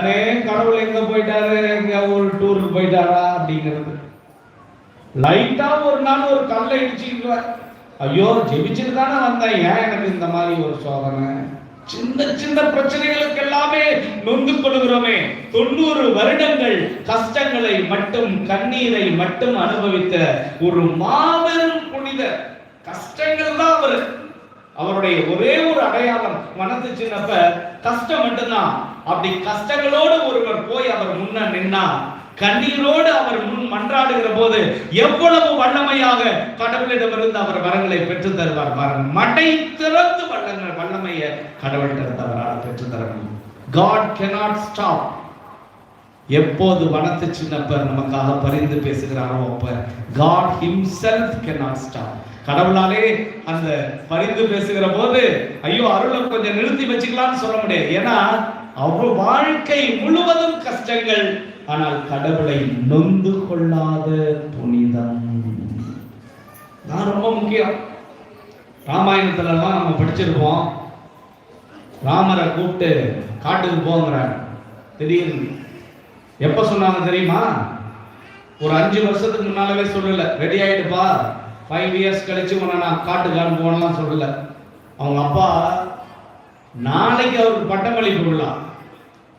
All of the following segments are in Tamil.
உடனே கடவுள் எங்க போயிட்டாரு எங்க ஒரு டூருக்கு போயிட்டாரா அப்படிங்கிறது. லைட்டா ஒரு நாள் ஒரு கல்லை இடிச்சுக்குவார் ஐயோ ஜெபிச்சுட்டு தானே வந்தேன். ஏன் எனக்கு இந்த மாதிரி ஒரு சோதனை? சின்ன சின்ன பிரச்சனைகளுக்கு எல்லாமே நொந்து கொள்கிறோமே தொண்ணூறு வருடங்கள் கஷ்டங்களை மட்டும் கண்ணீரை மட்டும் அனுபவித்த ஒரு மாபெரும் புனித கஷ்டங்கள் தான் அவர். அவருடைய ஒரே ஒரு அடையாளம் மனசு சின்னப்ப கஷ்டம் மட்டும்தான். அப்படி கஷ்டங்களோடு ஒருவர் போய் அவர் முன்ன நின்னா கண்ணீரோடு அவர் முன் மன்றாடுகிற போது எவ்வளவு வல்லமையாக கடவுளிடமிருந்து அவர் வரங்களை பெற்று தருவார் பாருங்க மடை திறந்து வல்லங்கள் வல்லமையை கடவுளிடமிருந்து அவரால் பெற்று தர முடியும். காட் கெனாட் ஸ்டாப் எப்போது வனத்து சின்னப்பர் நமக்காக பரிந்து பேசுகிறாரோ அப்ப காட் ஹிம்செல்ஃப் கெனாட் ஸ்டாப் கடவுளாலே அந்த பரிந்து பேசுகிற போது ஐயோ அருளை கொஞ்சம் நிறுத்தி வச்சுக்கலாம்னு சொல்ல முடியாது. ஏன்னா அவ வாழ்க்கை முழுவதும் கஷ்டங்கள் ஆனால் கடவுளை நொந்து கொள்ளாத புனிதம். நான் ரொம்ப முக்கியம். ராமாயணத்துலலாம் நம்ம படிச்சிருப்போம் ராமரை கூப்பிட்டு காட்டுக்கு போங்கிறார். திடீர்னு. எப்ப சொன்னாங்க தெரியுமா? ஒரு அஞ்சு வருஷத்துக்கு முன்னாலவே சொல்லல. ரெடி ஆயிடுப்பா ஃபைவ் இயர்ஸ் கழிச்சு உன்னை நான் காட்டுக்கு அனுப்புவோம்லாம் சொல்லல. அவங்க அப்பா நாளைக்கு அவருக்கு பட்டமளிப்பு விழா.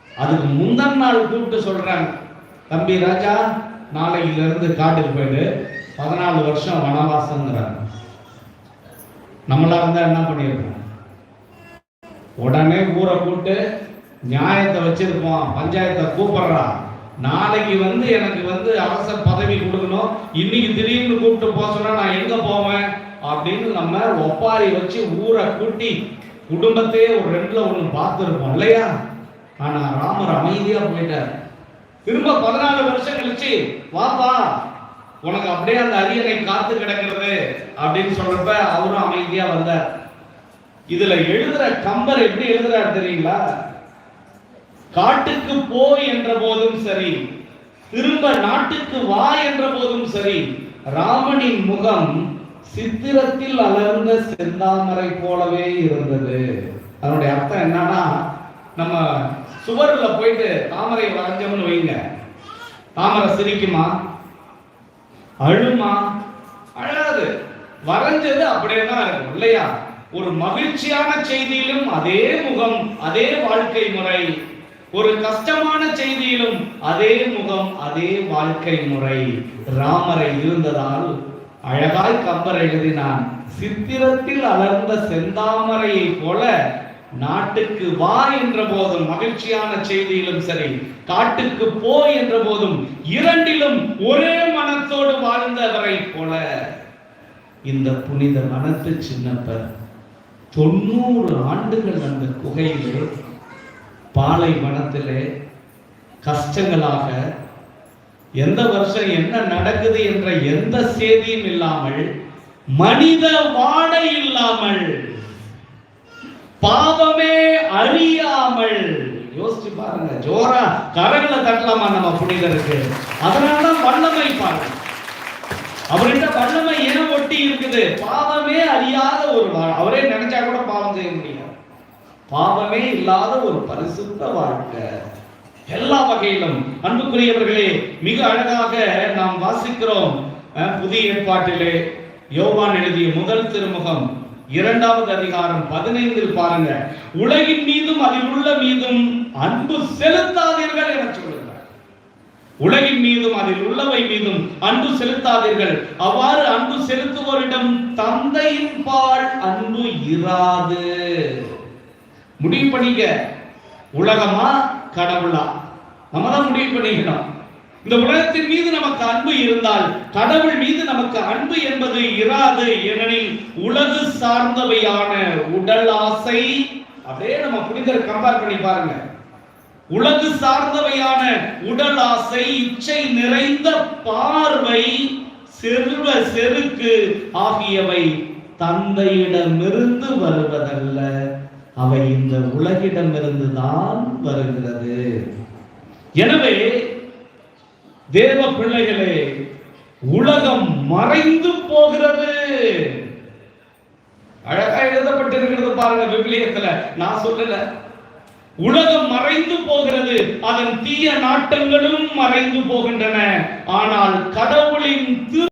அதுக்கு முந்தன் நாள் கூப்பிட்டு சொல்றாங்க. தம்பி ராஜா நாளையில இருந்து காட்டுக்கு போயிட்டு பதினாலு வருஷம் வனவாசங்கிறாங்க. நம்மளா இருந்தா என்ன பண்ணியிருக்கோம் உடனே ஊரை கூப்பிட்டு நியாயத்தை வச்சிருப்போம். பஞ்சாயத்தை கூப்பிடுறான் நாளைக்கு வந்து எனக்கு வந்து அரச பதவி கொடுக்கணும். இன்னைக்கு திடீர்னு கூப்பிட்டு போக சொன்னா நான் எங்க போவேன்? அப்படின்னு நம்ம ஒப்பாரி வச்சு ஊரை கூட்டி குடும்பத்தையே ஒரு ரெண்டுல ஒண்ணு பார்த்துருப்போம் இல்லையா? ஆனா ராமர் அமைதியா போயிட்டார். திரும்ப பதினாலு வருஷம் கழிச்சு வாப்பா உனக்கு அப்படியே அந்த அரியணை காத்து கிடக்கிறது அப்படின்னு சொல்றப்ப அவரும் அமைதியா வந்தார். இதுல எழுதுற கம்பர் எப்படி எழுதுறாரு தெரியுங்களா? காட்டுக்கு போ என்ற போதும் சரி திரும்ப நாட்டுக்கு வா என்ற போதும் சரி ராமனின் முகம் சித்திரத்தில் அலர்ந்த செந்தாமரை போலவே இருந்தது. அதனுடைய அர்த்தம் என்னன்னா நம்ம சுவர்ல போயிட்டு தாமரை வரைஞ்சோம்னு வைங்க. தாமரை சிரிக்குமா? அழுமா? அழாது. வரைஞ்சது அப்படியே தான் இருக்கும் இல்லையா? ஒரு மகிழ்ச்சியான செய்தியிலும் அதே முகம் அதே வாழ்க்கை முறை ஒரு கஷ்டமான செய்தியிலும் அதே முகம் அதே வாழ்க்கை முறை. ராமரை இருந்ததால் அழகாய் கம்பர் எழுதினான். சித்திரத்தில் அலர்ந்த செந்தாமரையை போல நாட்டுக்கு வா என்ற போதும் மகிழ்ச்சியான செய்தியிலும் சரி காட்டுக்கு போ என்ற போதும் இரண்டிலும் ஒரே மனத்தோடு வாழ்ந்தவரை போல. இந்த புனித மனத்து சின்னப்பர் தொண்ணூறு ஆண்டுகள் அந்த குகையிலே பாலைவனத்திலே கஷ்டங்களாக எந்த வருஷம் என்ன நடக்குது என்ற எந்த செய்தியும் இல்லாமல் மனித வாடை இல்லாமல் பாவமே அறியாமல். யோசிச்சு பாருங்க ஜோரா கரங்களை தட்டலாமா நம்ம புனிதருக்கு? அதனாலதான் வல்லமை பாருங்க அவர்கிட்ட வல்லமை ஏன் ஒட்டி இருக்குது. பாவமே அறியாத ஒரு வா- அவரே நினைச்சா கூட பாவம் செய்ய முடியாது. பாவமே இல்லாத ஒரு பரிசுத்த வாழ்க்கை. எல்லா வகையிலும். அன்புக்குரியவர்களே மிக அழகாக நாம் வாசிக்கிறோம் அஹ், புதிய ஏற்பாட்டிலே யோவான் எழுதிய முதல் திருமுகம் இரண்டாவது அதிகாரம் பதினைந்தில் பாருங்க. உலகின் மீதும் அதில் உள்ள மீதும் அன்பு செலுத்தாதீர்கள் என சொல்லுகிறார். உலகின் மீதும் அதில் உள்ளவை மீதும் அன்பு செலுத்தாதீர்கள். அவ்வாறு அன்பு செலுத்துவோரிடம் தந்தையின் பால் அன்பு இராது. முடிவு பண்ணிக்க. உலகமா? கடவுளா? நம்ம தான் முடிவு பண்ணிக்கணும். இந்த உலகத்தின் மீது நமக்கு அன்பு இருந்தால் கடவுள் மீது நமக்கு அன்பு என்பது இராது ஏனெனில் உலகு சார்ந்தவையான உடல் ஆசை அப்படியே நம்ம புனிதர் கம்பேர் பண்ணி பாருங்க. உலகு சார்ந்தவையான உடல் ஆசை இச்சை நிறைந்த பார்வை செல்வ செருக்கு ஆகியவை தந்தையிடமிருந்து வருவதல்ல. அவை இந்த உலகிடமிருந்து தான் வருகிறது. எனவே தேவ பிள்ளைகளே உலகம் மறைந்து போகிறது. அழகா எழுதப்பட்டிருக்கிறது பாருங்க விவிலியத்துல. நான் சொல்லல. உலகம் மறைந்து போகிறது. அதன் தீய நாட்டங்களும் மறைந்து போகின்றன. ஆனால்